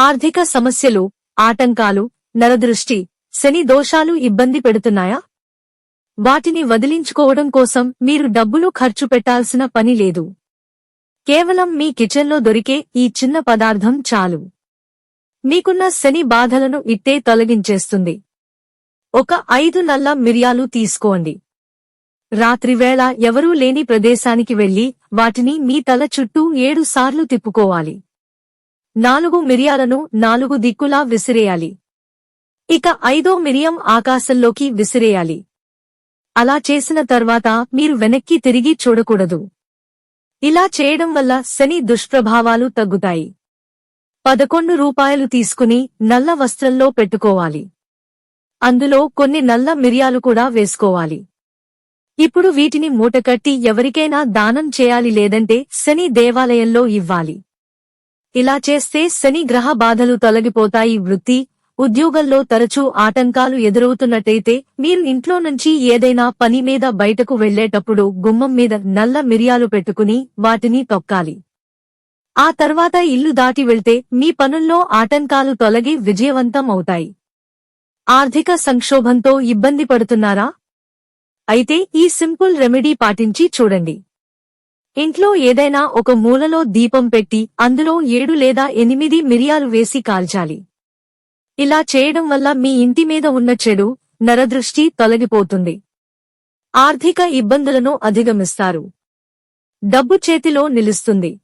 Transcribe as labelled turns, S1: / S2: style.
S1: ఆర్థిక సమస్యలు ఆటంకాలు నరదృష్టి శని దోషాలు ఇబ్బంది పెడుతున్నాయా? వాటిని వదిలించుకోవడం కోసం మీరు డబ్బులు ఖర్చు పెట్టాల్సిన పని లేదు. కేవలం మీ కిచెన్లో దొరికే ఈ చిన్న పదార్థం చాలు. మీకున్న శని బాధలను ఇట్టే తొలగించేస్తుంది. ఒక ఐదు నల్ల మిరియాలు తీసుకోండి. రాత్రివేళ ఎవరూ లేని ప్రదేశానికి వెళ్ళి వాటిని మీ తల చుట్టూ ఏడు సార్లు తిప్పుకోవాలి. నాలుగు మిరియాలను నాలుగు దిక్కులా విసిరేయాలి. ఇక ఐదో మిరియం ఆకాశంలోకి విసిరేయాలి. అలా చేసిన తర్వాత మీరు వెనక్కి తిరిగి చూడకూడదు. ఇలా చేయడం వల్ల శని దుష్ప్రభావాలు తగ్గుతాయి. పదకొండు రూపాయలు తీసుకుని నల్ల వస్త్రంలో పెట్టుకోవాలి. అందులో కొన్ని నల్ల మిరియాలు కూడా వేసుకోవాలి. ఇప్పుడు వీటిని మూటకట్టి ఎవరికైనా దానం చేయాలి లేదంటే శని దేవాలయంలో ఇవ్వాలి. ఇలా చేస్తే శని గ్రహ బాధలు తొలగిపోతాయి. వృత్తి ఉద్యోగంలో తరచూ ఆటంకాలు ఎదురవుతున్నట్టయితే మీరు ఇంట్లో నుంచి ఏదైనా పని మీద బయటకు వెళ్ళేటప్పుడు గుమ్మం మీద నల్ల మిరియాలు పెట్టుకుని వాటిని తొక్కాలి. ఆ తర్వాత ఇల్లు దాటి వెళ్తే మీ పనుల్లో ఆటంకాలు తొలగి విజయవంతం అవుతాయి. ఆర్థిక సంక్షోభంతో ఇబ్బంది పడుతున్నారా? అయితే ఈ సింపుల్ రెమెడీ పాటించి చూడండి. ఇంట్లో ఏదైనా ఒక మూలలో దీపం పెట్టి అందులో ఏడు లేదా ఎనిమిది మిరియాలు వేసి కాల్చాలి. ఇలా చేయడం వల్ల మీ ఇంటి మీద ఉన్న చెడు నరదృష్టి తొలగిపోతుంది. ఆర్థిక ఇబ్బందులను అధిగమిస్తారు. డబ్బు చేతిలో నిలుస్తుంది.